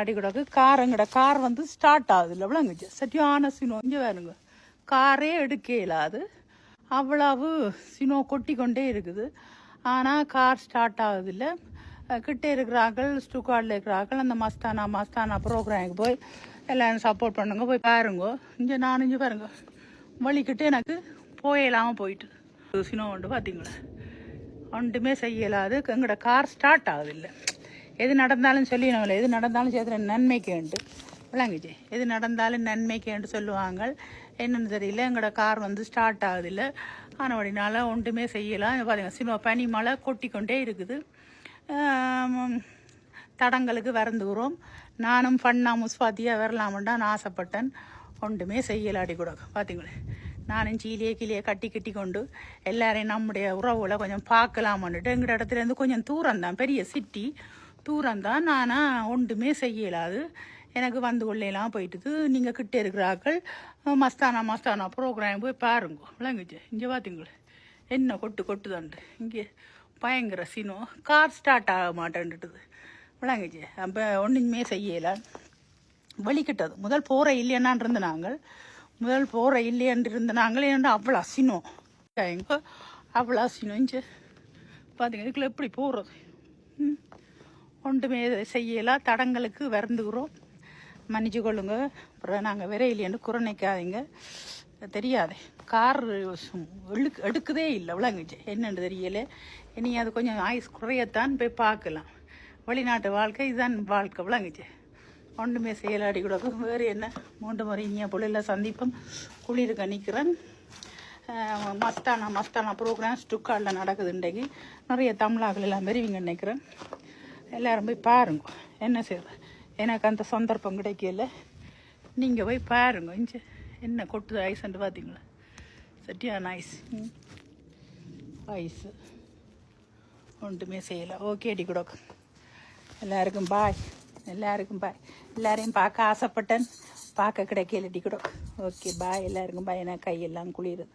அடி கிடக்கு கார் எங்கட கார் வந்து ஸ்டார்ட் ஆகுது இல்லை விளங்குச்சு சட்டியான சினோ இங்கே வேணுங்க காரே எடுக்க இயலாது. அவ்வளவு சினோ கொட்டி கொண்டே இருக்குது. ஆனால் கார் ஸ்டார்ட் ஆகுது இல்லை. கிட்டே இருக்கிறார்கள் ஸ்டூக்கார்டில் இருக்கிறார்கள் அந்த மஸ்தானா மஸ்தானா ப்ரோக்ராமுக்கு போய் எல்லாரும் சப்போர்ட் பண்ணுங்க போய் பாருங்க. இங்கே நான் இங்கே பாருங்க. வழிக்கிட்டு எனக்கு போயிடலாமல் போயிட்டு. சினோ உண்டு பார்த்தீங்களா ஒன்றுமே செய்யலாது எங்களோட கார் ஸ்டார்ட் ஆகுது இல்லை. எது நடந்தாலும் சொல்லி நம்மள எது நடந்தாலும் சேர்த்துல நன்மைக்குண்டு விளங்குச்சு எது நடந்தாலும் நன்மைக்குண்டு சொல்லுவாங்க என்னென்னு தெரியல. எங்களோட கார் வந்து ஸ்டார்ட் ஆகுது இல்லை ஆனபடினால ஒன்றுமே செய்யலாம் பாருங்க சினிமா பனி மழை இருக்குது. தடங்களுக்கு வரந்துகிறோம் நானும் ஃபன்னா முஸ்பாத்தியாக வரலாமுண்டா நான் ஆசைப்பட்டேன். ஒன்றுமே செய்யலாடி கூட. பார்த்தீங்களே நானும் சீலியே கீழே கட்டி கட்டி கொண்டு எல்லாரையும் நம்முடைய உறவுகளை கொஞ்சம் பார்க்கலாமன்னுட்டு எங்கள் இடத்துலேருந்து கொஞ்சம் தூரம் தான் பெரிய சிட்டி தூரம் தான் நானாக ஒன்றுமே செய்யலாது. எனக்கு வந்து கொள்ளையெல்லாம் போயிட்டுது. நீங்கள் கிட்டே இருக்கிறாக்கள் மஸ்தானா மஸ்தானா ப்ரோக்ராம் போய் பாருங்க. விளங்குச்சு இங்கே பார்த்தீங்களே என்ன கொட்டு கொட்டுதாண்டு. இங்கே பயங்கர சினம் கார் ஸ்டார்ட் ஆக மாட்டேன்ட்டுது விளங்குச்சு அப்போ ஒன்றுமே செய்யலை. வலிக்கிட்டது. முதல் போகிற இல்லையான்னு இருந்த நாங்கள். முதல் போகிற இல்லையான் இருந்த நாங்கள். ஏன்னா அவ்வளோ அசினோ எங்கோ அவ்வளோ அசினோஞ்சு பார்த்தீங்க இதுக்குள்ள எப்படி போகிறது ம். ஒன்றுமே செய்யலாம் தடங்களுக்கு விறந்துக்கிறோம் மன்னிச்சு கொள்ளுங்க அப்புறம் நாங்கள் விரையிலேன்னு குறைநிக்காதீங்க தெரியாதே. கார் எழுக்கு எடுக்குதே இல்லை விளங்குச்சு என்னென்னு தெரியல. இனி அது கொஞ்சம் ஆயுஸ் குறையத்தான் போய் பார்க்கலாம். வெளிநாட்டு வாழ்க்கை இதுதான் வாழ்க்கை விளங்குச்சு ஒன்றுமே செய்யலாடி கூட வேறு என்ன? மூன்று முறை இனியா பொருளில் சந்திப்போம் குளிருக்கு நிற்கிறேன் மஸ்தானா மஸ்தானா ப்ரோக்ராம் ஸ்டுக்காலில் நடக்குது இன்றைக்கு. நிறைய தமிழாக்கள் எல்லாம் பெரியவங்க நினைக்கிறேன். எல்லாரும் போய் பாருங்க. என்ன செய்யறது எனக்கு அந்த சந்தர்ப்பம் கிடைக்கல. நீங்கள் போய் பாருங்க. இஞ்சி என்ன கொட்டுது ஐஸ்ன்ட்டு பார்த்தீங்களா நைஸ் ஐஸ் ஐஸு ஒன்றுமே செய்யலை. ஓகே அடி கூட எல்லாருக்கும் பாய் எல்லாருக்கும் பாய் எல்லாரையும் பார்க்க ஆசைப்பட்டேன். பார்க்க கிடைக்கல அடி கூட ஓகே பாய் எல்லாருக்கும் பாய் எனக்கு கையெல்லாம் குளிருது.